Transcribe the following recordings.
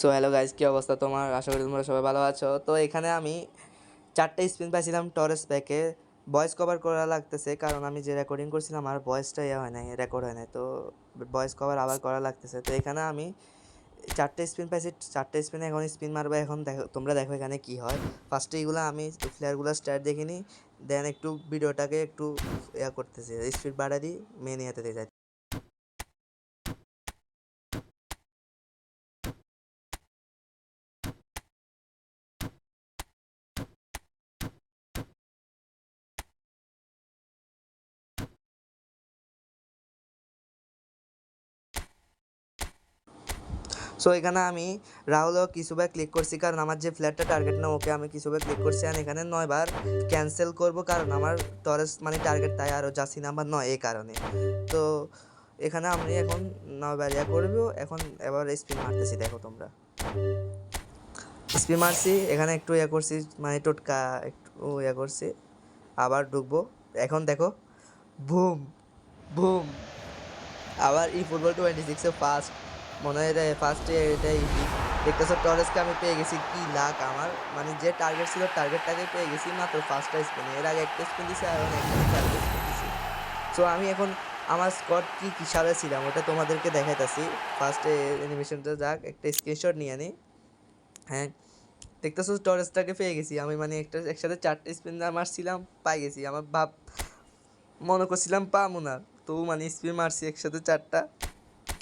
So hello guys কী অবস্থা তোমার? আশা করি তোমরা সবাই ভালো আছো। তো এখানে আমি চারটে স্পিন পাইছিলাম টরেস প্যাকে ভয়েস কভার করা লাগতেছে কারণ আমি যে রেকর্ডিং করছিলাম আর ভয়েসটা ইয়ে হয় নাই রেকর্ড হয় নাই। তো ভয়েস কভার আবার করা লাগতেছে। তো এখানে আমি চারটে স্পিন পাইছি, চারটে স্পিনে এখন স্পিন মারবো। এখন দেখো, তোমরা দেখো এখানে কি হয়। ফার্স্টে এগুলো আমি প্লেয়ারগুলো স্টার্ট দেখিনি। দেন একটু ভিডিওটাকে একটু ইয়া করতেছি স্পিড বাড়া দিই মেন ইয়াতে দিয়ে যাই। সো এখানে আমি রাহুল ও কিসুবে ক্লিক করছি, কারণ আমার যে ফ্ল্যাটটা টার্গেট না, ওকে আমি কিসুবে ক্লিক করছি। আর এখানে নয়বার ক্যান্সেল করব, কারণ আমার টরেস মানে টার্গেট তাই আরও জাসি নাম্বার নয় এই কারণে। তো এখানে আমি এখন নয়বার ইয়া করব, এখন এবার স্পিন মারতেছি, দেখো তোমরা। স্পিন মারছি, এখানে একটু ইয়া করছি মানে টোটকা একটু ইয়া করছি, আবার ঢুকবো। এখন দেখো বুম বুম আবার ই ফুটবল টোয়েন্টি সিক্সে ফার্স্ট মনে হয় এটা ফার্স্টে এটা ইজি দেখতেছো টরেসকে আমি পেয়ে গেছি কি লাখ আমার। মানে যে টার্গেট ছিল টার্গেটটাকে পেয়ে গেছি মাত্র ফার্স্টটা স্পিনে এর আগে একটা স্পিন দিছি আর একটা চারটে স্পিন সো আমি এখন আমার স্কট কি হিসাবে ছিলাম ওটা তোমাদেরকে দেখাইতাছি। ফার্স্টে অ্যানিমেশনটা যাক, একটা স্ক্রিনশট নিয়ে নিই হ্যাঁ দেখতেছো টরেসটাকে পেয়ে গেছি। আমি মানে একটা একসাথে চারটে স্পিন মারছিলাম, পাই গেছি। আমার ভাব মনে করছিলাম পামু না। তো মানে স্পিন মারছি একসাথে চারটা।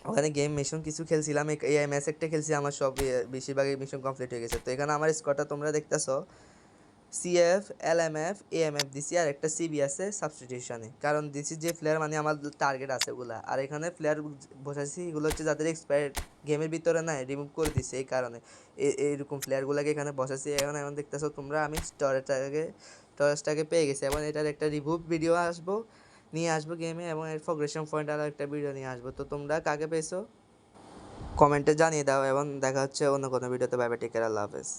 ওখানে গেম মিশন কিছু খেলছিলাম, এই ম্যাচ একটা খেলছি, আমার সব বেশিরভাগই মিশন কমপ্লিট হয়ে গেছে। তো এখানে আমার স্কোরটা তোমরা দেখতেছো C F L M F A M F দিছি আর একটা সিবি আছে সাবস্টিটিউশনে কারণ দিছি যে প্লেয়ার মানে আমার টার্গেট আছে ওগুলা। আর এখানে প্লেয়ার বসাইছি, এগুলো হচ্ছে যাদের এক্সপায়ার গেমের ভিতরে নাই রিমুভ করে দিছে এই কারণে। এইরকম প্লেয়ারগুলোকে এখানে বসাইছি, এখন এখন দেখতেছো তোমরা, আমি স্টোরেজটাকে স্টোরেজটাকে পেয়ে গেছি। এবং এটার একটা রিভিউ ভিডিও আসব। নিয়ে আসব গেমে এবং এর প্রোগ্রেশন পয়েন্ট আর একটা ভিডিও নিয়ে আসব। তো তোমরা কাকে পেয়েছ? কমেন্টে জানিয়ে দাও এবং দেখা হচ্ছে অন্য কোনো ভিডিওতে বাইবে টেকের আল্লাহ হাফেজ।